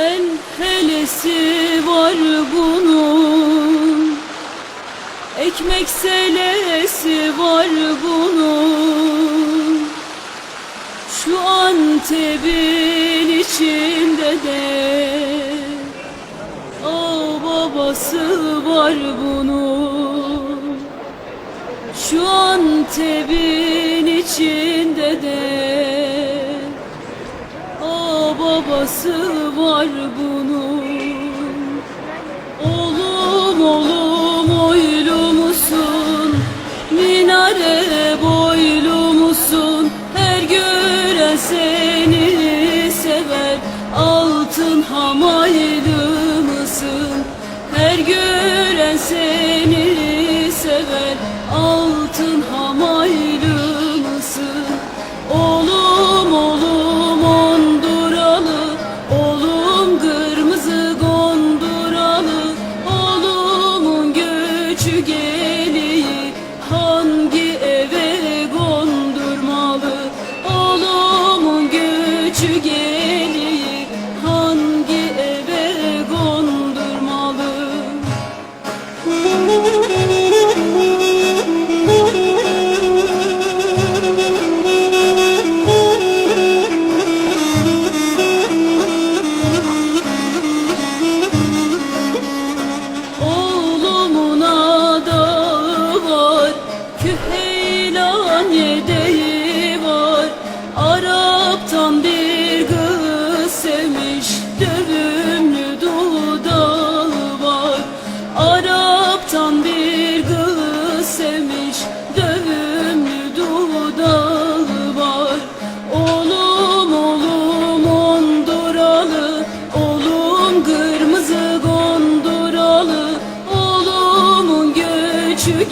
Hel helesi var bunun. Ekmek selesi var bunun. Şu Antep'in içinde de Ağ babası var bunun. Şu Antep'in içinde de babası var bunun Oğlum oğlum oylu musun? Minare boylu musun? Her gören seni sever Altın hamaylı mısın? Her gören seni sever Altın hamaylı ilan yedeği var. Arap'tan bir kız sevmiş Dövümlü dudağı var. Arap'tan bir kız sevmiş Dövümlü dudağı var. Oğlum oğlum onduralı Oğlum kırmızı gonduralı. Oğlumun göçü